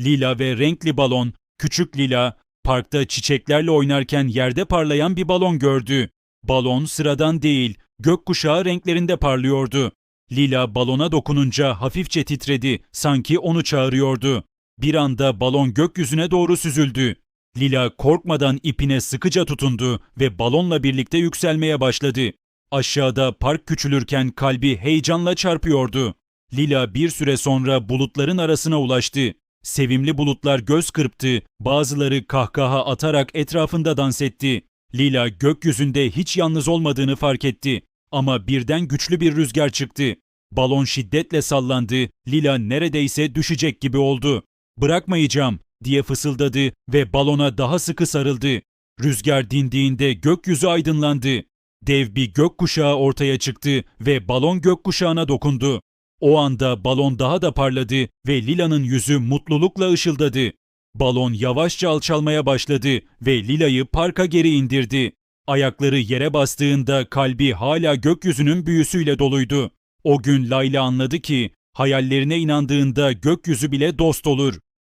Lila ve renkli balon, küçük Lila, parkta çiçeklerle oynarken yerde parlayan bir balon gördü. Balon sıradan değil, gökkuşağı renklerinde parlıyordu. Lila balona dokununca hafifçe titredi, sanki onu çağırıyordu. Bir anda balon gökyüzüne doğru süzüldü. Lila korkmadan ipine sıkıca tutundu ve balonla birlikte yükselmeye başladı. Aşağıda park küçülürken kalbi heyecanla çarpıyordu. Lila bir süre sonra bulutların arasına ulaştı. Sevimli bulutlar göz kırptı, bazıları kahkaha atarak etrafında dans etti. Lila gökyüzünde hiç yalnız olmadığını fark etti. Ama birden güçlü bir rüzgar çıktı. Balon şiddetle sallandı, Lila neredeyse düşecek gibi oldu. Bırakmayacağım diye fısıldadı ve balona daha sıkı sarıldı. Rüzgar dindiğinde gökyüzü aydınlandı. Dev bir gökkuşağı ortaya çıktı ve balon gökkuşağına dokundu. O anda balon daha da parladı ve Lila'nın yüzü mutlulukla ışıldadı. Balon yavaşça alçalmaya başladı ve Lila'yı parka geri indirdi. Ayakları yere bastığında kalbi hala gökyüzünün büyüsüyle doluydu. O gün Layla anladı ki hayallerine inandığında gökyüzü bile dost olur.